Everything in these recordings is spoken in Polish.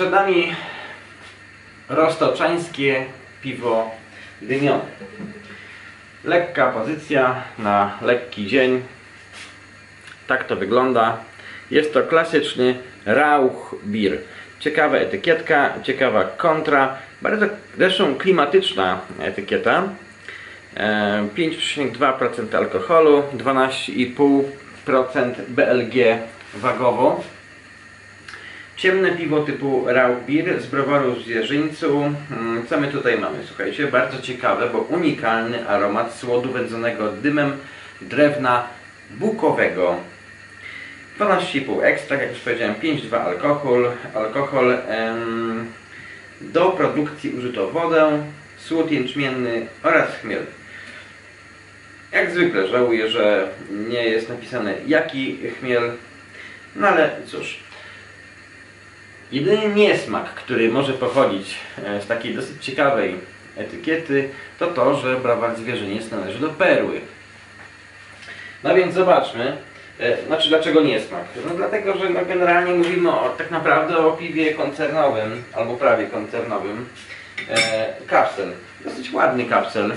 Przed nami roztoczańskie piwo dymione. Lekka pozycja na lekki dzień. Tak to wygląda. Jest to klasyczny Rauch Beer. Ciekawa etykietka, ciekawa kontra. Bardzo zresztą klimatyczna etykieta. E, 5,2% alkoholu, 12,5% BLG wagowo. Ciemne piwo typu Rauch Beer z browaru w Zwierzyńcu. Mm, Co my tutaj mamy? Słuchajcie, bardzo ciekawe, bo unikalny aromat słodu wędzonego dymem drewna bukowego. 12,5 ekstrakt, jak już powiedziałem, 5,2 alkohol. Alkohol em, do produkcji użyto wodę, słód jęczmienny oraz chmiel. Jak zwykle żałuję, że nie jest napisane jaki chmiel, no ale cóż. Jedyny niesmak, który może pochodzić e, z takiej dosyć ciekawej etykiety, to to, że browar zwierzyniec należy do perły. No więc zobaczmy, e, znaczy dlaczego niesmak? No dlatego, że no generalnie mówimy o, tak naprawdę o piwie koncernowym, albo prawie koncernowym. E, kapsel. Dosyć ładny kapsel.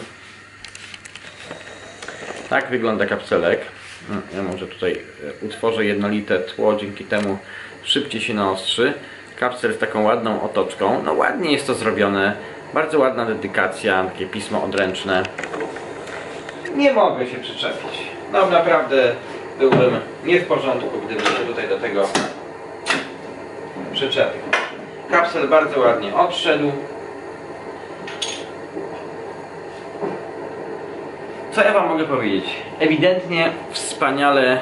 Tak wygląda kapselek. No, Ja może tutaj utworzę jednolite tło, dzięki temu szybciej się naostrzy. Kapsel z taką ładną otoczką. No ładnie jest to zrobione. Bardzo ładna dedykacja, takie pismo odręczne. Nie mogę się przyczepić. No naprawdę byłbym nie w porządku, gdybym się tutaj do tego przyczepił. Kapsel bardzo ładnie odszedł. Co ja Wam mogę powiedzieć? Ewidentnie wspaniale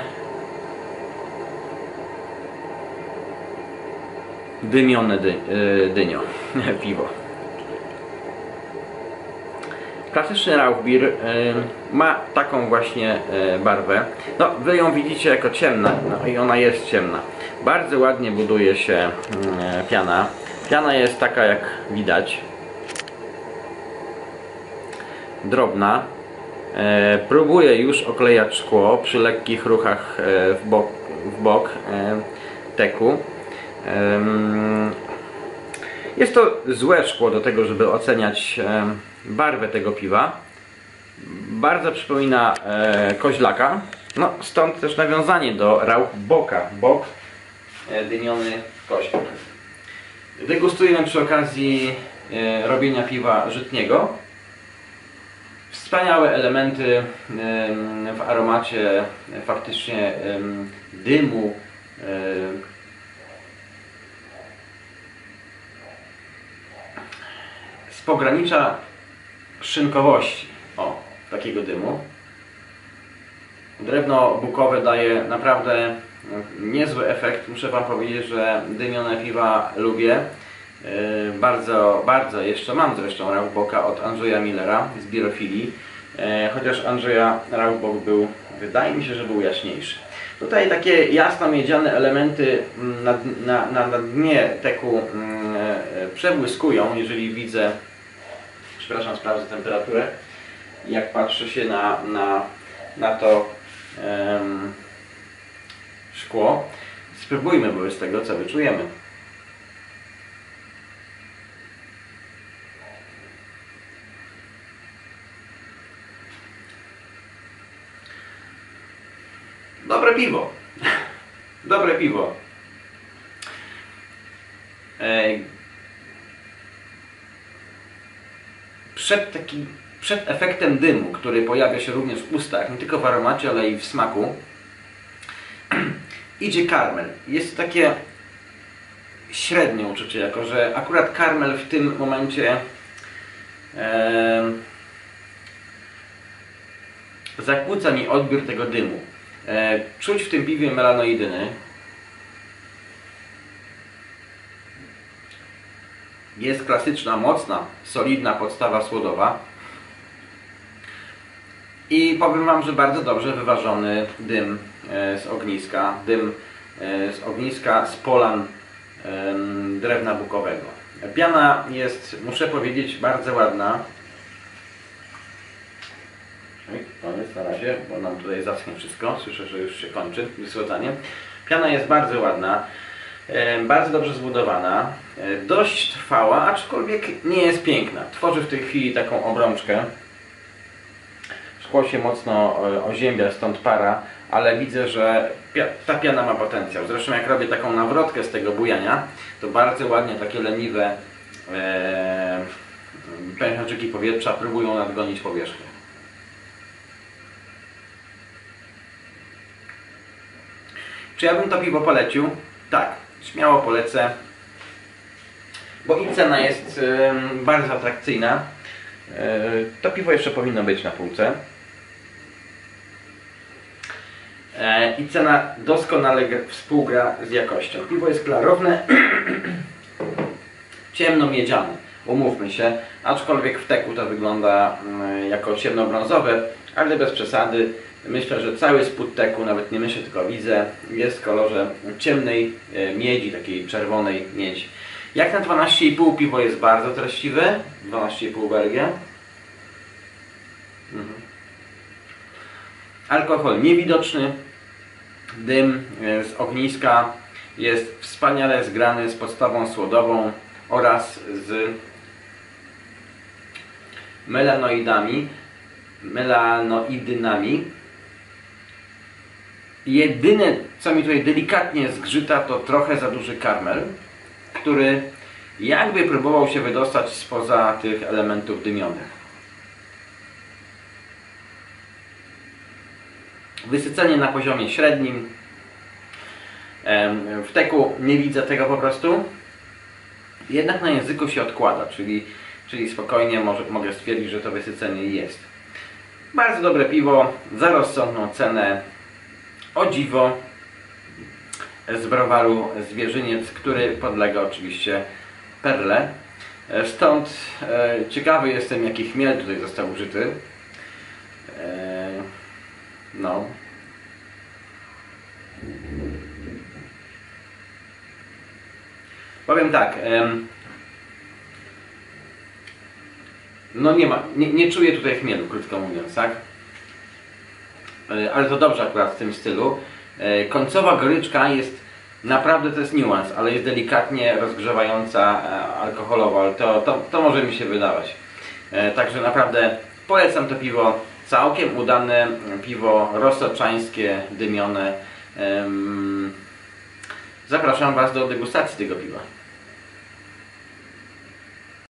dymione dy, yy, dynio, piwo. Klasyczny Rauchbier yy, ma taką właśnie yy, barwę. No, Wy ją widzicie jako ciemna, no i ona jest ciemna. Bardzo ładnie buduje się yy, piana. Piana jest taka jak widać. Drobna. E, próbuję już oklejać szkło przy lekkich ruchach e, w bok, w bok e, teku. Jest to złe szkło do tego, żeby oceniać barwę tego piwa. Bardzo przypomina e, koźlaka. No, stąd też nawiązanie do Rauchboka. Bok, e, dymiony koźlak. Degustujemy przy okazji e, robienia piwa żytniego. Wspaniałe elementy em, w aromacie faktycznie dymu. Z pogranicza szynkowości. O, takiego dymu. Drewno bukowe daje naprawdę niezły efekt. Muszę Wam powiedzieć, że dymione piwa lubię. Yy, Bardzo, bardzo. Jeszcze mam zresztą Rauchboka od Andrzeja Millera z Birofilii. Yy, Chociaż Andrzeja Rauchbok był, wydaje mi się, że był jaśniejszy. Tutaj takie jasno-miedziane elementy mm, na, na, na, na dnie teku mm, e, przebłyskują, jeżeli widzę, przepraszam, sprawdzę temperaturę, jak patrzę się na, na, na to em, szkło. Spróbujmy wobec tego, co wyczujemy. Dobre piwo. Dobre piwo. Przed, taki, przed efektem dymu, który pojawia się również w ustach, nie tylko w aromacie, ale i w smaku, idzie karmel. Jest to takie średnie uczucie, jako że akurat karmel w tym momencie em, zakłóca mi odbiór tego dymu. E, czuć w tym piwie melanoidyny. Jest klasyczna, mocna, solidna podstawa słodowa. I powiem Wam, że bardzo dobrze wyważony dym e, z ogniska. Dym e, z ogniska, z polan drewna bukowego. Piana jest, muszę powiedzieć, bardzo ładna. Koniec na razie, bo nam tutaj zaschnie wszystko. Słyszę, że już się kończy wysładzanie. Piana jest bardzo ładna. Bardzo dobrze zbudowana, e, dość trwała, aczkolwiek nie jest piękna. Tworzy w tej chwili taką obrączkę. Szkło się mocno e, oziębia, stąd para, ale widzę, że ta piana ma potencjał. Zresztą jak robię taką nawrotkę z tego bujania, to bardzo ładnie takie leniwe e, pęcherzyki powietrza próbują nadgonić powierzchnię. Czy ja bym to piwo polecił? Tak, śmiało polecę. Bo i cena jest bardzo atrakcyjna. E, to piwo jeszcze powinno być na półce. E, I cena doskonale gra- współgra z jakością. Piwo jest klarowne, ciemno-miedziane, umówmy się, aczkolwiek w teku to wygląda mm, jako ciemnobrązowe, ale bez przesady. Myślę, że cały spód teku, nawet nie myślę, tylko widzę, jest w kolorze ciemnej e, miedzi, takiej czerwonej miedzi. Jak na 12,5 piwo jest bardzo treściwe, 12,5 Belgia. Mhm. Alkohol niewidoczny, dym e, z ogniska jest wspaniale zgrany z podstawą słodową oraz z melanoidami, melanoidynami. Jedyne, co mi tutaj delikatnie zgrzyta, to trochę za duży karmel, który jakby próbował się wydostać spoza tych elementów dymionych. Wysycenie na poziomie średnim. W teku nie widzę tego po prostu. Jednak na języku się odkłada, czyli, czyli spokojnie może, mogę stwierdzić, że to wysycenie jest. Bardzo dobre piwo, za rozsądną cenę. O dziwo z browaru Zwierzyniec, który podlega oczywiście Perle. E, Stąd e, ciekawy jestem, jaki chmiel tutaj został użyty. E, no. Powiem tak. em, no nie ma, nie, nie czuję tutaj chmielu, krótko mówiąc, tak? E, Ale to dobrze akurat w tym stylu. E, Końcowa goryczka jest naprawdę to jest niuans, ale jest delikatnie rozgrzewająca e, alkoholowo, ale to, to, to może mi się wydawać. Także naprawdę polecam to piwo. Całkiem udane piwo rozsoczańskie, dymione. Zapraszam Was do degustacji tego piwa.